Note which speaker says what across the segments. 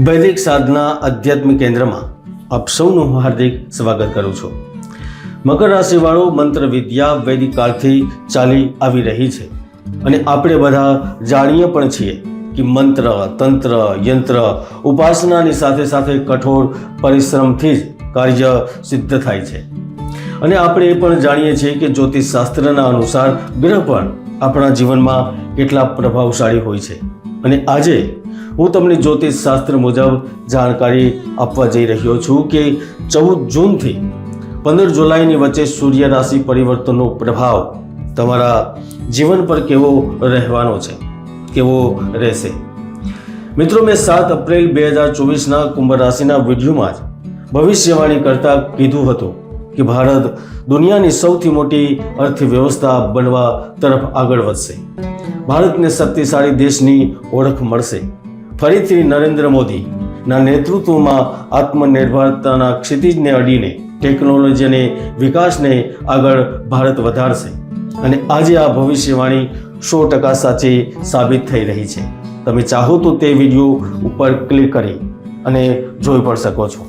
Speaker 1: વૈદિક સાધના આધ્યાત્મિક કેન્દ્રમાં આપ સૌનું હાર્દિક સ્વાગત કરું છું. મકર રાશિવાળો મંત્ર વિદ્યા વૈદિક કાળથી ચાલી આવી રહી છે અને આપણે બધા જાણીએ પણ છીએ કે મંત્ર, તંત્ર, યંત્ર, ઉપાસનાની સાથે સાથે કઠોર પરિશ્રમથી જ કાર્ય સિદ્ધ થાય છે. અને આપણે એ પણ જાણીએ છીએ કે જ્યોતિષ શાસ્ત્રના અનુસાર ગ્રહ પણ આપણા જીવનમાં કેટલા પ્રભાવશાળી હોય છે. અને આજે હું તમને જ્યોતિષ શાસ્ત્ર મુજબ જાણકારી આપવા જઈ રહ્યો છું કે ચૌદ જૂનથી પંદર જુલાઈની વચ્ચે સૂર્ય રાશિ પરિવર્તનનો પ્રભાવ તમારા જીવન પર કેવો રહેવાનો છે, કેવો રહેશે? મિત્રો, મેં સાત એપ્રિલ બે હજાર ચોવીસના કુંભ રાશિના વિડીયોમાં જ ભવિષ્યવાણી કરતા કીધું હતું કે ભારત દુનિયાની સૌથી મોટી અર્થવ્યવસ્થા બનવા તરફ આગળ વધશે. ભારતને શક્તિશાળી દેશની ઓળખ મળશે. ફરીથી નરેન્દ્ર મોદીના નેતૃત્વમાં આત્મનિર્ભરતાના ક્ષિતિજને અડીને ટેકનોલોજી અને વિકાસને આગળ ભારત વધારશે. અને આજે આ ભવિષ્યવાણી સો ટકા સાચી સાબિત થઈ રહી છે. તમે ચાહો તો તે વીડિયો ઉપર ક્લિક કરી અને જોઈ પણ શકો છો.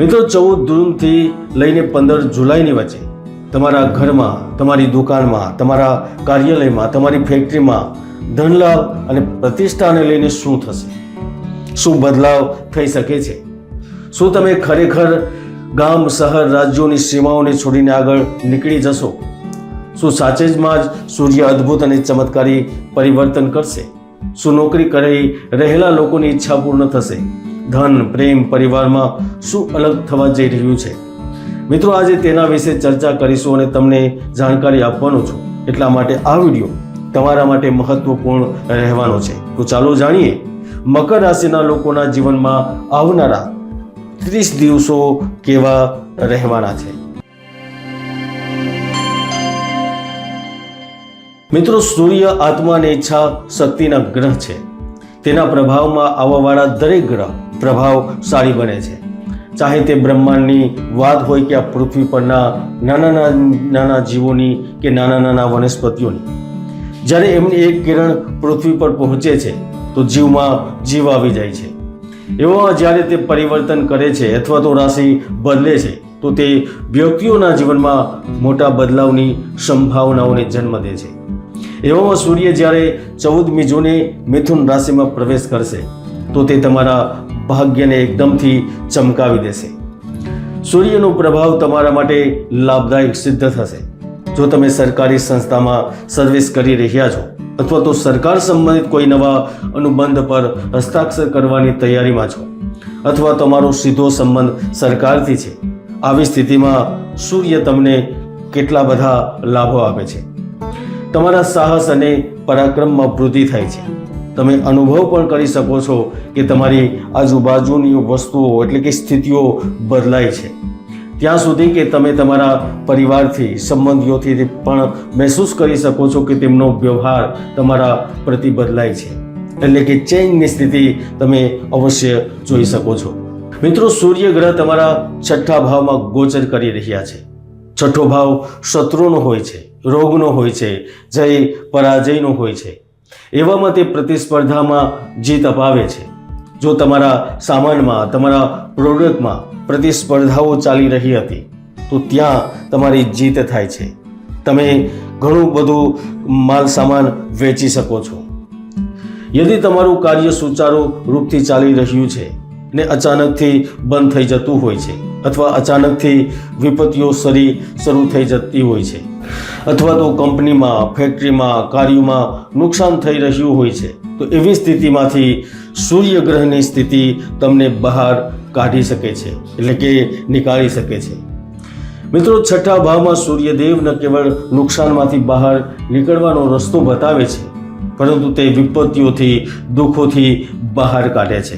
Speaker 1: મિત્રો, ચૌદ જૂનથી લઈને પંદર જુલાઈની વચ્ચે તમારા ઘરમાં, તમારી દુકાનમાં, તમારા કાર્યાલયમાં, તમારી ફેક્ટરીમાં ધનલાભ અને પ્રતિષ્ઠાને લઈને શું થશે? શું બદલાવ થઈ શકે છે? શું તમે ખરેખર ગામ, શહેર, રાજ્યોની સીમાઓને છોડીને આગળ નીકળી જશો? શું સાચે જમાં જ સૂર્ય અદ્ભુત અને ચમત્કારી પરિવર્તન કરશે? શું નોકરી કરી રહેલા લોકોની ઈચ્છા પૂર્ણ થશે? ધન, પ્રેમ, પરિવારમાં શું અલગ થવા જઈ રહ્યું છે? મિત્રો, આજે તેના વિશે ચર્ચા કરીશું અને તમને જાણકારી આપવાનો છું. એટલા માટે આ વીડિયો તમારા માટે મહત્વપૂર્ણ રહેવાનો છે. તો ચાલો જાણીએ, મકર રાશિના લોકોના જીવનમાં આવનારા ત્રીસ દિવસો કેવા રહેવાના છે? મિત્રો, સૂર્ય આત્મા અને ઈચ્છા શક્તિના ગ્રહ છે. તેના પ્રભાવમાં આવવાવાળા દરેક ગ્રહ પ્રભાવશાળી બને છે. ચાહે તે બ્રહ્માંડની વાત હોય કે આ પૃથ્વી પરના નાના નાના જીવોની કે નાના નાના વનસ્પતિઓની. જ્યારે એમની એક કિરણ પૃથ્વી પર પહોંચે છે, તો જીવમાં જીવ આવી જાય છે. એવામાં જ્યારે તે પરિવર્તન કરે છે અથવા તો રાશિ બદલે છે, તો તે વ્યક્તિઓના જીવનમાં મોટા બદલાવની સંભાવનાઓને જન્મ દે છે. એવામાં સૂર્ય જ્યારે ચૌદમી જૂને મિથુન રાશિમાં પ્રવેશ કરશે, તો તે તમારા ભાગ્યને એકદમથી ચમકાવી દેશે. સૂર્યનો પ્રભાવ તમારા માટે લાભદાયક સિદ્ધ થશે. જો તમે સરકારી સંસ્થામાં સર્વિસ કરી રહ્યા છો, અથવા તો સરકાર સંબંધિત કોઈ નવા અનુબંધ પર હસ્તાક્ષર કરવાની તૈયારીમાં છો, અથવા તમારો સીધો સંબંધ સરકારથી છે, આવી સ્થિતિમાં સૂર્ય તમને કેટલા બધા લાભો આપે છે? તમારા સાહસ અને પરાક્રમમાં વૃદ્ધિ થાય છે. તમે અનુભવ પણ કરી શકો છો કે તમારી આજુબાજુની વસ્તુઓ, એટલે કે સ્થિતિઓ, બદલાય છે. ત્યાં સુધી કે તમે તમારા પરિવારથી, સંબંધીઓથી પણ મહેસૂસ કરી શકો છો કે તેમનો વ્યવહાર તમારા પ્રતિ બદલાય છે. એટલે કે ચેન્જની સ્થિતિ તમે અવશ્ય જોઈ શકો છો. મિત્રો સૂર્ય ગ્રહ તમારા છઠ્ઠા ભાવમાં ગોચર કરી રહ્યા છે. છઠ્ઠો ભાવ શત્રુનો હોય છે, રોગનો હોય છે, જય પરાજયનો હોય છે. એવામાં તે પ્રતિસ્પર્ધામાં જીત અપાવે છે. જો તમારા સામાનમાં, તમારા પ્રોડક્ટમાં પ્રતિસ્પર્ધાઓ ચાલી રહી હતી, તો ત્યાં તમારી જીત થાય છે. તમે ઘણું બધું માલ સામાન વેચી શકો છો. યદિ તમારું કાર્ય સુચારુ રૂપથી ચાલી રહ્યું છે ને અચાનકથી બંધ થઈ જતું હોય છે, અથવા અચાનકથી વિપત્તિઓ સરી શરૂ થઈ જતી હોય છે, અથવા તો કંપનીમાં, ફેક્ટરીમાં, કાર્યોમાં નુકસાન થઈ રહ્યું હોય છે, તો એવી સ્થિતિમાંથી સૂર્યગ્રહની સ્થિતિ તમને બહાર કાઢી શકે છે, એટલે કે નીકાળી શકે છે. મિત્રો, છઠ્ઠા ભાવમાં સૂર્યદેવ ન કેવળ નુકસાનમાંથી બહાર નીકળવાનો રસ્તો બતાવે છે, પરંતુ તે વિપત્તિઓથી, દુઃખોથી બહાર કાઢે છે.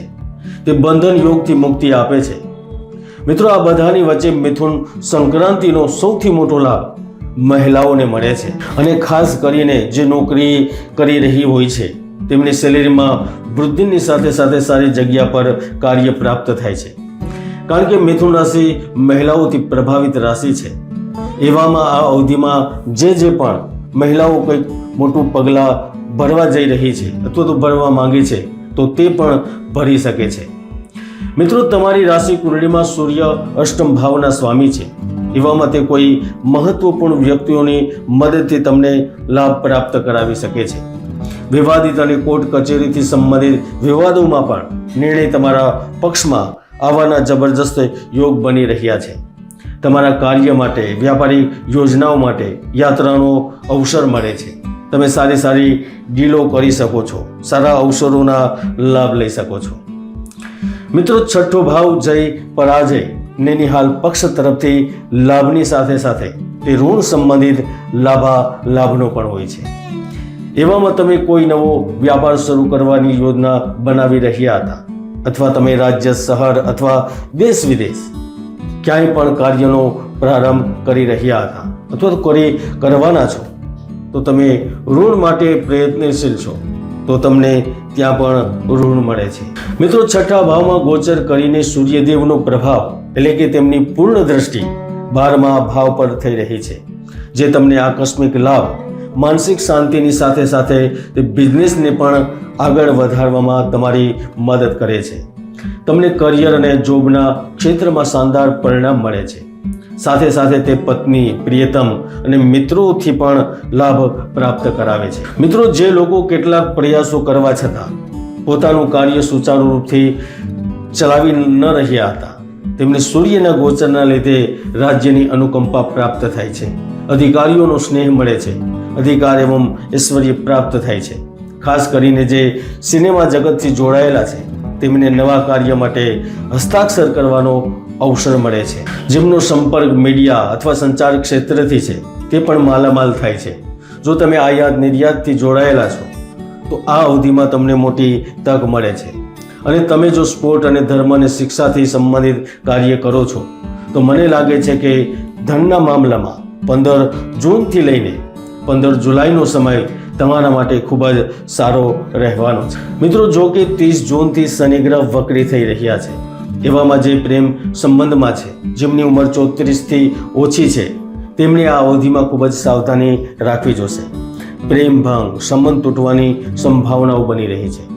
Speaker 1: તે બંધન યોગથી મુક્તિ આપે છે. મિત્રો, આ બધાની વચ્ચે મિથુન સંક્રાંતિનો સૌથી મોટો લાભ મહિલાઓને મળે છે. અને ખાસ કરીને જે નોકરી કરી રહી હોય છે તેમની સેલેરીમાં વૃદ્ધિની સાથે સાથે સારી જગ્યા પર કાર્ય પ્રાપ્ત થાય છે. કારણ કે મિથુન રાશિ મહિલાઓથી પ્રભાવિત રાશિ છે. એવામાં આ અવધિમાં જે જે પણ મહિલાઓ કંઈક મોટું પગલાં ભરવા જઈ રહી છે અથવા તો ભરવા માંગે છે, તો તે પણ ભરી શકે છે. મિત્રો, તમારી રાશિ કુંડળીમાં સૂર્ય અષ્ટમ ભાવના સ્વામી છે. એવામાં તે કોઈ મહત્વપૂર્ણ વ્યક્તિઓની મદદથી તમને લાભ પ્રાપ્ત કરાવી શકે છે. વિવાદિત અને કોર્ટ કચેરીથી સંબંધિત વિવાદોમાં પણ નિર્ણય તમારા પક્ષમાં આવવાના જબરજસ્ત યોગ બની રહ્યા છે. તમારા કાર્ય માટે, વ્યાપારી યોજનાઓ માટે યાત્રાનો અવસર મળે છે. તમે સારી સારી ડીલો કરી શકો છો. સારા અવસરોના લાભ લઈ શકો છો. મિત્રો, છઠ્ઠો ભાવ જય પરાજય ને નિહાલ પક્ષ તરફથી લાભની સાથે સાથે તે ઋણ સંબંધિત લાભા લાભનો પણ હોય છે. એવામાં તમે કોઈ નવો વ્યાપાર શરૂ કરવાની યોજના બનાવી રહ્યા હતા? અથવા તમે રાજ્ય, શહેર અથવા દેશ વિદેશ ક્યાંય પણ કાર્યનો પ્રારંભ કરી રહ્યા હતા? અથવા તો કરી કરવાના છો? તો તમે ઋણ માટે પ્રયત્નશીલ છો. તો તમને ત્યાં પણ ઋણ મળે છે. મિત્રો, છઠ્ઠા ભાવમાં ગોચર કરીને સૂર્યદેવનો પ્રભાવ એટલે કે તેમની પૂર્ણ દ્રષ્ટિ બારમા ભાવ પર થઈ રહી છે. જે તમને આકસ્મિક લાભ માનસિક શાંતિની સાથે સાથે તે બિઝનેસને પણ આગળ વધારવામાં તમારી મદદ કરે છે. તમને કરિયર અને જોબના ક્ષેત્રમાં શાનદાર પરિણામ મળે છે. સાથે સાથે તે પત્ની, પ્રિયતમ અને મિત્રોથી પણ લાભ પ્રાપ્ત કરાવે છે. મિત્રો, જે લોકો કેટલાક પ્રયાસો કરવા છતાં પોતાનું કાર્ય સુચારુ રૂપથી ચલાવી ન રહ્યા હતા, તેમને સૂર્યના ગોચરના લીધે રાજ્યની અનુકંપા પ્રાપ્ત થાય છે. અધિકારીઓનો સ્નેહ મળે છે. અધિકાર એવું ઐશ્વર્ય પ્રાપ્ત થાય છે. ખાસ કરીને જે સિનેમા જગતથી જોડાયેલા છે, તેમને નવા કાર્ય માટે હસ્તાક્ષર કરવાનો અવસર મળે છે. જેમનો સંપર્ક મીડિયા અથવા સંચાર ક્ષેત્રથી છે, તે પણ માલામાલ થાય છે. જો તમે આયાત નિર્યાતથી જોડાયેલા છો, તો આ અવધિમાં તમને મોટી તક મળે છે. અને તમે જો સ્પોર્ટ અને ધર્મ અને શિક્ષાથી સંબંધિત કાર્ય કરો છો, તો મને લાગે છે કે ધનના મામલામાં પંદર જૂનથી લઈને પંદર જુલાઈનો સમય તમારા માટે ખૂબ જ સારો રહેવાનો છે. મિત્રો, જો કે ત્રીસ જૂનથી શનિગ્રહ વક્રી થઈ રહ્યા છે. એવામાં જે પ્રેમ સંબંધમાં છે, જેમની ઉંમર ચોત્રીસથી ઓછી છે, તેમણે આ અવધિમાં ખૂબ જ સાવધાની રાખવી જોશે. પ્રેમ ભંગ, સંબંધ તૂટવાની સંભાવનાઓ બની રહી છે.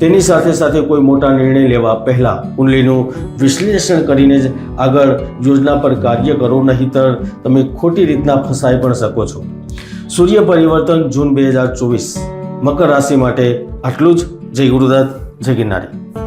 Speaker 1: તેની સાથે સાથે કોઈ મોટા નિર્ણય લેવા પહેલાં કુંડલીનું વિશ્લેષણ કરીને જ આગળ યોજના પર કાર્ય કરો, નહીંતર તમે ખોટી રીતના ફસાઈ પણ શકો છો. સૂર્ય પરિવર્તન જૂન બે હજાર ચોવીસ. મકર રાશિ માટે આટલું જ. જય ગુરુદત્ત, જય ગિરનારી.